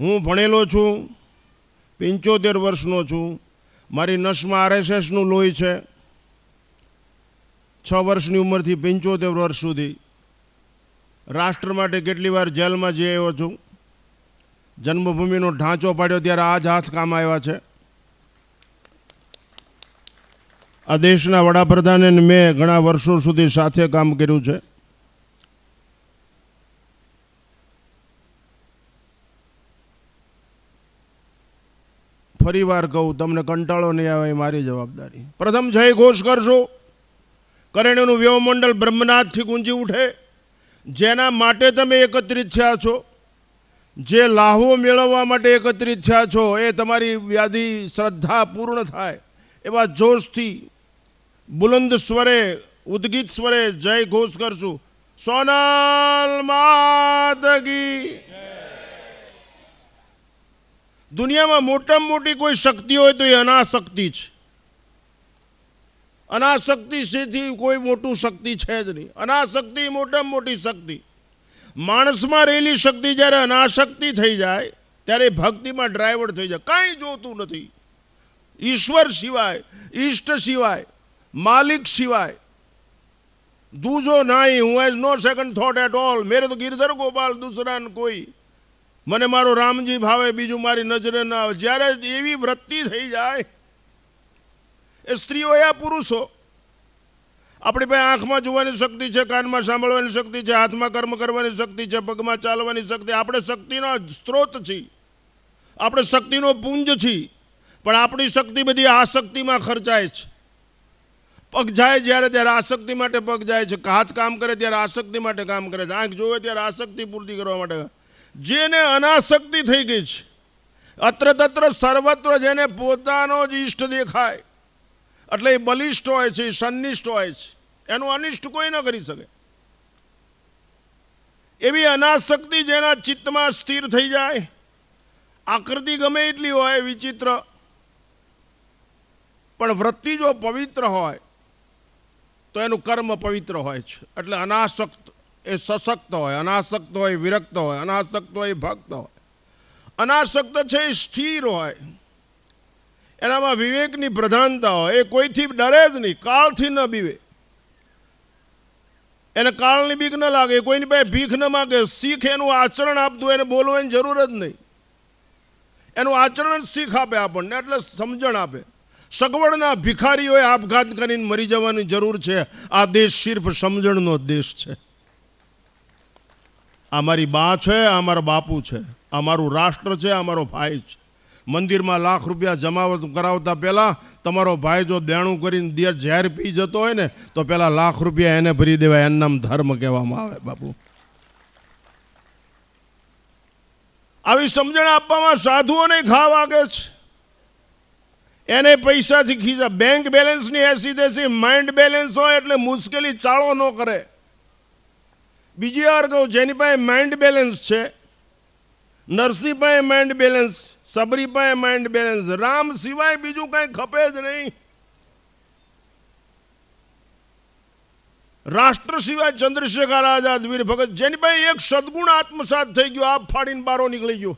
હું ભણેલો છું, પંચોતેર વર્ષનો છું, મારી નસમાં આરએસએસનું લોહી છે. છ વર્ષની ઉંમરથી પંચોતેર વર્ષ સુધી રાષ્ટ્ર માટે કેટલી વાર જેલમાં જઈ આવ્યો છું. જન્મભૂમિનો ઢાંચો પાડ્યો ત્યારે આ જ હાથ કામ આવ્યા છે. આ દેશના વડાપ્રધાને મેં ઘણા વર્ષો સુધી સાથે કામ કર્યું છે. ફરી વાર કહું, તમને કંટાળો નહીં આવે એ મારી જવાબદારી. પ્રથમ જય ઘોષ કરશો કરણ્યનું વ્યવમંડળ બ્રહ્મનાથથી ગુંજી ઉઠે. જેના માટે તમે એકત્રિત થયા છો, જે લાહવો મેળવવા માટે એકત્રિત થયા છો, એ તમારી વ્યાધિ શ્રદ્ધા પૂર્ણ થાય. એવા જોશથી બુલંદ સ્વરે, ઉદ્ગીત સ્વરે જય ઘોષ કરશું. સોનલ માતગી દુનિયામાં મોટામાં મોટી કોઈ શક્તિ હોય તો એ અનાશક્તિ છે. અનાશક્તિ થી કોઈ મોટું શક્તિ છે જ નહીં. અનાશક્તિ મોટામાં મોટી શક્તિ. માણસમાં રહેલી શક્તિ જ્યારે અનાશક્તિ થઈ જાય, ત્યારે ભક્તિમાં ડ્રાઈવર થઈ જાય. કાંઈ જોતું નથી. ઈશ્વર સિવાય, ઈષ્ટ સિવાય, માલિક સિવાય. દૂજો નાઈ, હું as no second thought at all મેરે તો ગિરધર ગોપાલ દૂસરા કોઈ મને મારો રામજી ભાવે બીજું મારી નજરે ના આવે. જ્યારે એવી વૃત્તિ થઈ જાય, એ સ્ત્રીઓ યા પુરુષો. આપણી પાસે આંખમાં જોવાની શક્તિ છે, કાનમાં સાંભળવાની શક્તિ છે, હાથમાં કર્મ કરવાની શક્તિ છે, પગમાં ચાલવાની શક્તિ. આપણે શક્તિનો સ્ત્રોત છીએ. આપણે શક્તિનો પુંજ છીએ. પણ આપણી શક્તિ બધી આસક્તિમાં ખર્ચાય છે. પગ જાય જ્યારે ત્યારે આસક્તિ માટે પગ જાય છે. હાથ કામ કરે ત્યારે આસક્તિ માટે કામ કરે છે. આંખ જોવે ત્યારે આસક્તિ પૂર્તિ કરવા માટે જેને અનાસક્તિ થઈ ગઈ છે. અત્ર તત્ર સર્વત્ર જેને પોતાનો જ ઈષ્ટ દેખાય. એટલે એ બલિષ્ઠ હોય છે સન્નિષ્ઠ હોય છે. એનું અનિષ્ટ કોઈ ન કરી શકે. એવી અનાસક્તિ જેના ચિત્તમાં સ્થિર થઈ જાય, આકૃતિ ગમે એટલી હોય, વિચિત્ર. પણ વૃત્તિ જો પવિત્ર હોય, તો એનું કર્મ પવિત્ર હોય છે. એટલે અનાસક્ત. એ સશક્ત હોય અનાસક્ત હોય, વિરક્ત હોય અનાસક્ત હોય, ભક્ત હોય. અનાસક્ત છે એ સ્થિર હોય. એનામાં વિવેકની પ્રધાનતા હોય. એ કોઈથી ડરે જ નહીં, કાળથી ન બીવે. એને કાળની બીક ન લાગે કોઈની પાસે ભીખ ન માગે. શીખ એનું આચરણ આપતું એને બોલવાની જરૂર જ નહીં. એનું આચરણ શીખ આપે આપણને, એટલે સમજણ આપે. સગવડના ભિખારીઓએ આપઘાત કરીને મરી જવાની જરૂર છે. આ દેશ સિર્ફ સમજણનો દેશ છે. આ મારી બા છે આ બાપુ છે આ મારું રાષ્ટ્ર છે આ મારો ભાઈ છે. મંદિરમાં લાખ રૂપિયા જમાવટ કરાવતા પહેલાં તમારો ભાઈ જો દેણું કરીને દે ઝેર પી જતો હોય ને, તો પહેલાં લાખ રૂપિયા એને ભરી દેવાય, એનું નામ ધર્મ કહેવામાં આવે બાપુ. આવી સમજણ આપવામાં સાધુઓને ઘા વાગે છે. એને પૈસાથી ખીચા બેંક બેલેન્સની એસી દેસી માઇન્ડ બેલેન્સ હોય એટલે મુશ્કેલી ચાળો ન કરે. બીજી વાર કહું, જેની પાસે માઇન્ડ બેલેન્સ છે, નરસિંહ પાસે માઇન્ડ બેલેન્સ સબરી પાસે માઇન્ડ બેલેન્સ રામ સિવાય બીજું કાંઈ ખપે જ નહીં. રાષ્ટ્ર સિવાય ચંદ્રશેખર આઝાદ, વીર ભગત, જેની પાસે એક સદગુણ આત્મસાત થઈ ગયો, આપ ફાડીને બારો નીકળી ગયો.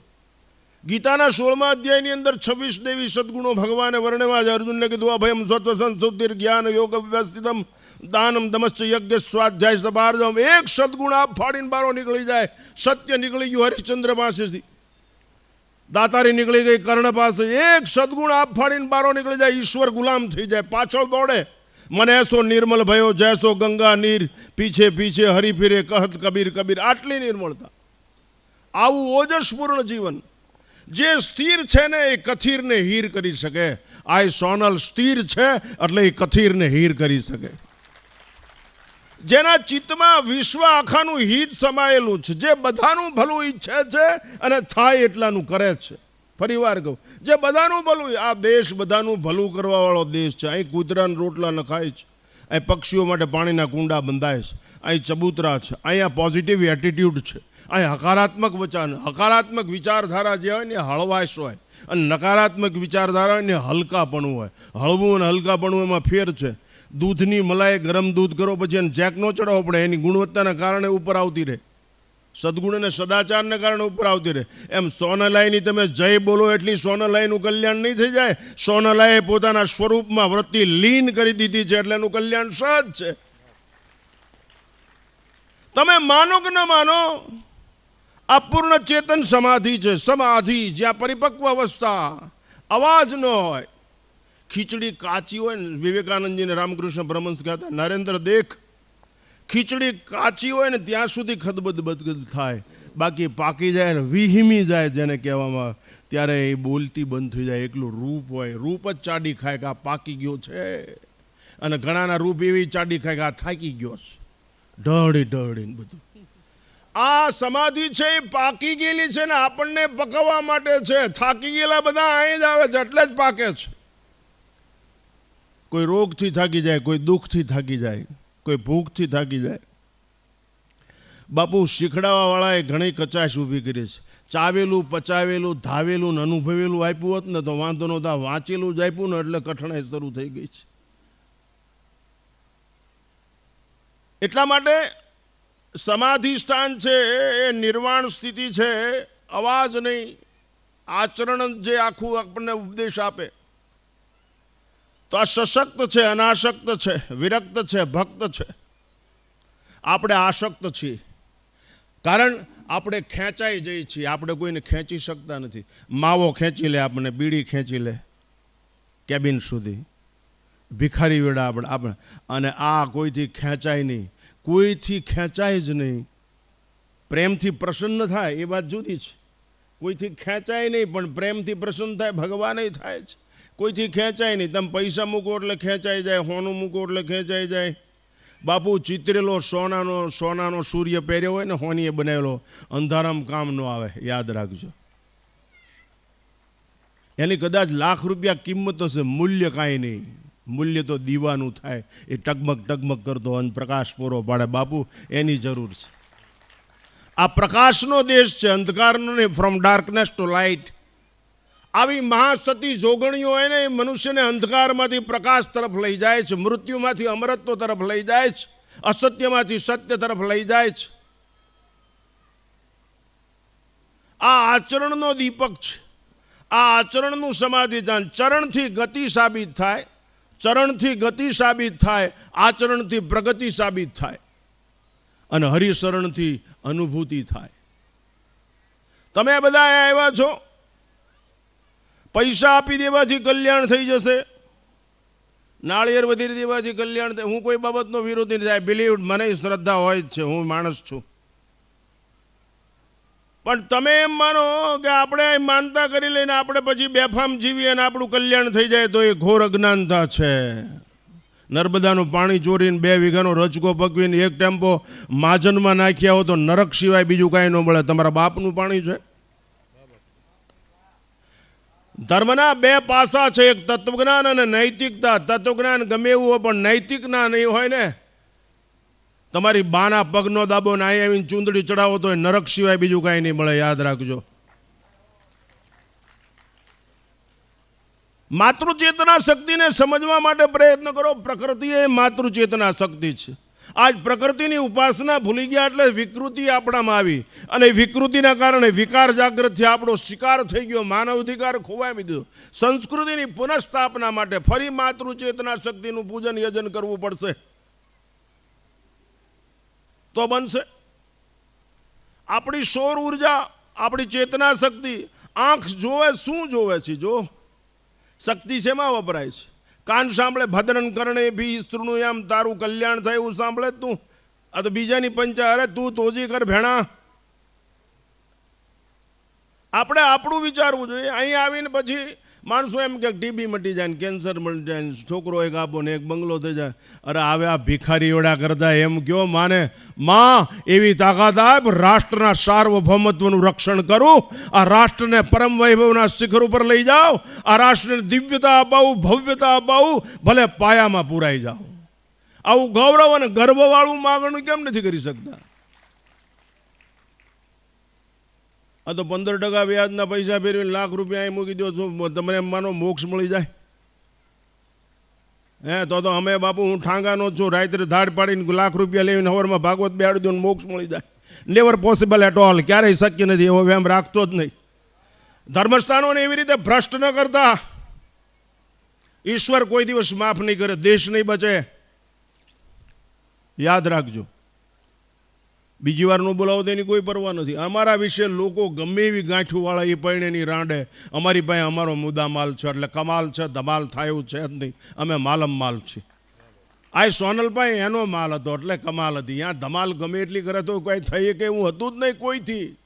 ગીતાના સોળમા અધ્યાયની અંદર છવ્વીસ દેવી સદગુણો ભગવાને વર્ણવા જ અર્જુનને કીધું, અભયમ સ્વત્વ સંસુદ્ધિર જ્ઞાન યોગ વ્યવસ્થિતમ દાનમ દમસ્ય યજ્ઞ સ્વાધ્યાય સભાર્જમ એક સદગુણ આપ ફાડીને બારો નીકળી જાય. સત્ય નીકળી ગયું હરિશ્ચંદ્ર પાસેથી. દાતારી નીકળી ગઈ કર્ણ પાસે. એક સદગુણ આપ ફાડીને બારો નીકળી જાય. ઈશ્વર ગુલામ થઈ જાય. પાછળ દોડે. મને એસો નિર્મલ ભયો જૈસો ગંગા નીર. પીછે પીછે હરી ફિરે કહત કબીર કબીર. આટલી નિર્મળતા. આવું ઓજસપૂર્ણ જીવન. જે સ્થિર છે ને એ કથીરને હીર કરી શકે. આ સોનલ સ્થિર છે એટલે એ કથીરને હીર કરી શકે. જેના ચિત્તમાં વિશ્વ આખાનું હિત સમાયેલું છે. જે બધાનું ભલું ઈચ્છે છે અને થાય એટલાનું કરે છે. પરિવાર કહું, જે બધાનું ભલું, આ દેશ બધાનું ભલું કરવાવાળો દેશ છે. અહીં કૂતરાના રોટલા નખાય છે. અહીં પક્ષીઓ માટે પાણીના કુંડા બંધાય છે. અહીં ચબૂતરા છે. અહીંયા પોઝિટિવ એટીટ્યૂડ છે. અહીં હકારાત્મક વચન, હકારાત્મક વિચારધારા જે હોય ને હળવાશ હોય. અને નકારાત્મક વિચારધારા હોય ને હલકાપણું હોય. હળવું અને હલકાપણું એમાં ફેર છે. દૂધની મલાઈ, ગરમ દૂધ કરો, પછી એને જેક નો ચડાવવો પડે. એની ગુણવત્તાના કારણે ઉપર આવતી રહે. સદગુણ અને સદાચારને કારણે ઉપર આવતી રહે. એમ સોનલાઈની તમે જય બોલો એટલી સોનલાઈનું કલ્યાણ નહીં થઈ જાય. સોનલાએ પોતાના સ્વરૂપમાં વૃત્તિ લીન કરી દીધી છે એટલે એનું કલ્યાણ સહજ છે. તમે માનો કે ન માનો આ પૂર્ણ ચેતન સમાધિ છે. સમાધિ જ્યાં પરિપક્વ અવસ્થા, અવાજ ન હોય. ખીચડી કાચી હોય ને, વિવેકાનંદજીને રામકૃષ્ણ બ્રહ્મંસ કહેતા, નરેન્દ્ર, દેખ, ખીચડી કાચી હોય ને, ત્યાં સુધી ખદબદ બદગદ થાય. બાકી પાકી જાય ને, વિહીમી જાય જેને કહેવામાં ત્યારે એ બોલતી બંધ થઈ જાય. એકલું રૂપ હોય, રૂપ જ ચાડી ખાય કે આ પાકી ગયો છે. અને ઘણાના રૂપ એવી ચાડી ખાય કે આ થાકી ગયો છે. ઢળી, ઢળીને બધું. આ સમાધિ છે, એ પાકી ગયેલી છે ને, આપણને પકવવા માટે છે. થાકી ગયેલા બધા અહીં જ આવે છે, એટલે જ પાકે છે. કોઈ રોગથી થાકી જાય, કોઈ દુઃખથી થાકી જાય, કોઈ ભૂખથી થાકી જાય. બાપુ શીખડાવા વાળાએ ઘણી કચાશ ઊભી કરી છે. ચાવેલું, પચાવેલું, ધાવેલું ને અનુભવેલું આપ્યું હોત ને તો વાંધો નહોતા. વાંચેલું જ આપ્યું ને એટલે કઠણાઈ શરૂ થઈ ગઈ છે. એટલા માટે સમાધિ સ્થાન છે, એ નિર્વાણ સ્થિતિ છે. અવાજ નહીં. આચરણ જે આખું આપણને ઉપદેશ આપે. તો આ સશક્ત છે, અનાશક્ત છે, વિરક્ત છે, ભક્ત છે. આપણે આશક્ત છીએ. કારણ આપણે ખેંચાઈ જઈએ છીએ. આપણે કોઈને ખેંચી શકતા નથી. માવો ખેંચી લે આપણને, બીડી ખેંચી લે. કેબિન સુધી. ભિખારી વેળા આપણે આપણે, અને આ કોઈથી ખેંચાય નહીં. કોઈથી ખેંચાય જ નહીં. પ્રેમથી પ્રસન્ન થાય, એ વાત જુદી છે. કોઈથી ખેંચાય નહીં, પણ પ્રેમથી પ્રસન્ન થાય ભગવાને થાય છે કોઈથી ખેંચાય નહીં. તમે પૈસા મૂકો એટલે ખેંચાઈ જાય, હોનું મૂકો એટલે ખેંચાઈ જાય. બાપુ, ચિતરેલો સોનાનો સોનાનો સૂર્ય પહેર્યો હોય ને, હોનીએ બનાવેલો. અંધારામ કામ ન આવે, યાદ રાખજો. એની કદાચ લાખ રૂપિયા કિંમત હશે, મૂલ્ય કાંઈ નહીં. મૂલ્ય તો દીવાનું થાય. એ ટગમગ ટગમગ કરતો અને પ્રકાશ પૂરો પાડે. બાપુ, એની જરૂર છે. આ પ્રકાશનો દેશ છે, અંધકારનો નહીં ફ્રોમ ડાર્કનેસ ટુ લાઇટ આવી મહાસતી જોગણીઓ હોય ને એ મનુષ્યને અંધકારમાંથી પ્રકાશ તરફ લઈ જાય છે, મૃત્યુમાંથી અમરત્વ તરફ લઈ જાય છે, અસત્યમાંથી સત્ય તરફ લઈ જાય છે. આ આચરણનો દીપક છે. આ આચરણનું સમાધિધાન ચરણથી ગતિ સાબિત થાય, ચરણથી ગતિ સાબિત થાય, આચરણથી પ્રગતિ સાબિત થાય અને હરિશરણથી અનુભૂતિ થાય. તમે બધા આવ્યા છો? પૈસા આપી દેવાથી કલ્યાણ થઈ જશે. નાળિયેર વધી દેવાથી કલ્યાણ થાય. હું કોઈ બાબતનો વિરોધી નથી. બિલીવ મને શ્રદ્ધા હોય જ છે. હું માણસ છું. પણ તમે એમ માનો કે આપણે માનતા કરી લઈને આપણે પછી બેફામ જીવીએ અને આપણું કલ્યાણ થઈ જાય તો એ ઘોર અજ્ઞાનતા છે. નર્મદાનું પાણી ચોરીને બે વીઘાનો રચકો પકવીને એક ટેમ્પો માજનમાં નાખ્યા હો તો નરક સિવાય બીજું કાંઈ ન મળે. તમારા બાપનું પાણી છે? ધર્મના બે પાસા છે. એક તત્વજ્ઞાન અને નૈતિકતા. તત્વજ્ઞાન ગમે એવું હોય, પણ નૈતિક ના નહીં હોય ને. તમારી બાના પગનો દાબો ના આવીને ચૂંદડી ચડાવો તો નરક સિવાય બીજું કાંઈ નહીં મળે. યાદ રાખજો. માતૃચેતના શક્તિને સમજવા માટે પ્રયત્ન કરો. પ્રકૃતિ એ માતૃચેતના શક્તિ છે. આજ પ્રકૃતિની ઉપાસના ભૂલી ગયા એટલે વિકૃતિ આપણામાં આવી. અને વિકૃતિના કારણે વિકાર જાગૃત થયા, આપણો શિકાર થઈ ગયો માનવ અધિકાર ખોવાઈ દીધો. સંસ્કૃતિની પુનઃસ્થાપના માટે ફરી માતૃચેતના શક્તિનું પૂજન યજન કરવું પડશે. તો બનશે. આપણી સૌર ઊર્જા, આપણી ચેતના શક્તિ, આંખ જોવે, શું જોવે છે, જો? શક્તિ શેમાં વપરાય છે? કાન સાંભળે, ભદ્રન કરણે ભી સ્ત્રુનું એમ તારું કલ્યાણ થાય એવું સાંભળે તું. આ તો બીજાની પંચા, અરે તું તોજી કર ભેણા. આપણે આપણું વિચારવું જોઈએ. અહીં આવીને પછી માણસો એમ કે ટીબી મટી જાય ને કેન્સર મટી જાય ને છોકરો એક આપો ને એક બંગલો થઈ જાય. અરે આવે આ ભિખારી એવડા કરતા એમ કયો માને, માં, એવી તાકાત આપ, રાષ્ટ્રના સાર્વભૌમત્વનું રક્ષણ કરું. આ રાષ્ટ્રને પરમ વૈભવના શિખર ઉપર લઈ જાઓ. આ રાષ્ટ્રને દિવ્યતા અપાવું, ભવ્યતા અપાવું, ભલે પાયામાં પુરાઈ જાઓ. આવું ગૌરવ અને ગર્વવાળું માગણું કેમ નથી કરી શકતા? આ તો પંદર ટકા વ્યાજના પૈસા ફેરવીને લાખ રૂપિયા અહીં મૂકી દો તો તમને એમ માનો મોક્ષ મળી જાય? હે, તો તો અમે બાપુ, હું ઠાંગાનો છું, રાત્રે ધાડ પાડીને લાખ રૂપિયા લઈને હવરમાં ભાગવત બેહાડી દઉં મોક્ષ મળી જાય. નેવર પોસિબલ એટ ઓલ ક્યારેય શક્ય નથી એવો એમ રાખતો જ નહીં. ધર્મસ્થાનોને એવી રીતે ભ્રષ્ટ ન કરતા. ઈશ્વર કોઈ દિવસ માફ નહીં કરે, દેશ નહીં બચે. યાદ રાખજો. બીજી વારનું બોલાવો તેની કોઈ પરવા નથી. અમારા વિશે લોકો ગમે એવી ગાંઠુંવાળા એ પૈણેની રાંડે અમારી પાસે અમારો મુદ્દા માલ છે, એટલે કમાલ છે, ધમાલ થાય એવું છે જ નહીં. અમે માલમ માલ છીએ. આ સોનલ પાસે એનો માલ હતો, એટલે કમાલ હતી. ત્યાં ધમાલ ગમે એટલી કરે તો કોઈ થઈ કે એવું હતું જ નહીં કોઈથી.